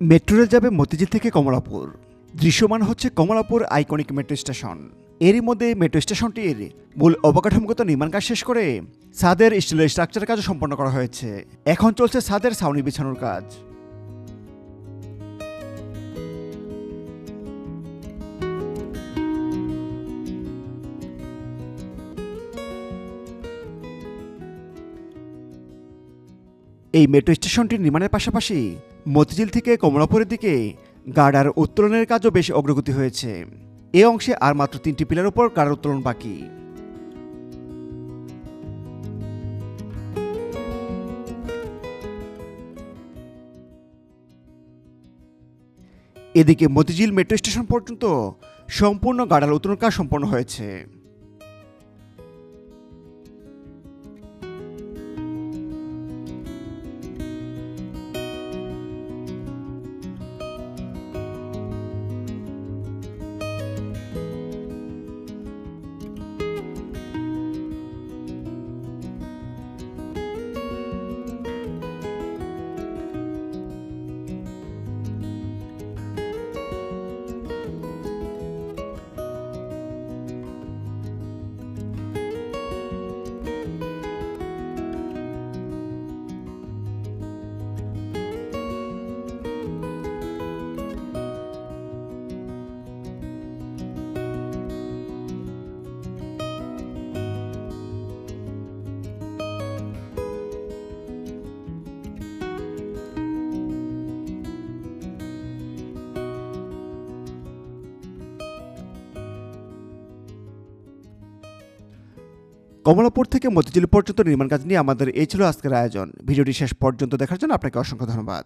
Metro rail যাবে মতিঝিল থেকে কমলাপুর। দৃশ্যমান হচ্ছে কমলাপুর আইকনিক মেট্রো স্টেশন। এরই মধ্যে মেট্রো স্টেশনটির মূল অবকাঠামোগত নির্মাণ কাজ শেষ করে সাদের স্টিলের স্ট্রাকচার কাজও সম্পন্ন করা হয়েছে। এখন চলছে সাদের ছাউনি বিছানোর কাজ। এই মেট্রো স্টেশনটির নির্মাণের পাশাপাশি মতিঝিল থেকে কমলাপুরের দিকে গার্ডার উত্তোলনের কাজও বেশ অগ্রগতি হয়েছে। এ অংশে আর মাত্র তিনটি পিলার উপর গার্ডার উত্তোলন বাকি। এদিকে মতিঝিল মেট্রো স্টেশন পর্যন্ত সম্পূর্ণ গার্ডার উত্তোলন কাজ সম্পন্ন হয়েছে। কমলাপুর থেকে মতিঝিল পর্যন্ত নির্মাণ কাজ নিয়ে আমাদের এই ছিল আজকের আয়োজন। ভিডিওটি শেষ পর্যন্ত দেখার জন্য আপনাকে অসংখ্য ধন্যবাদ।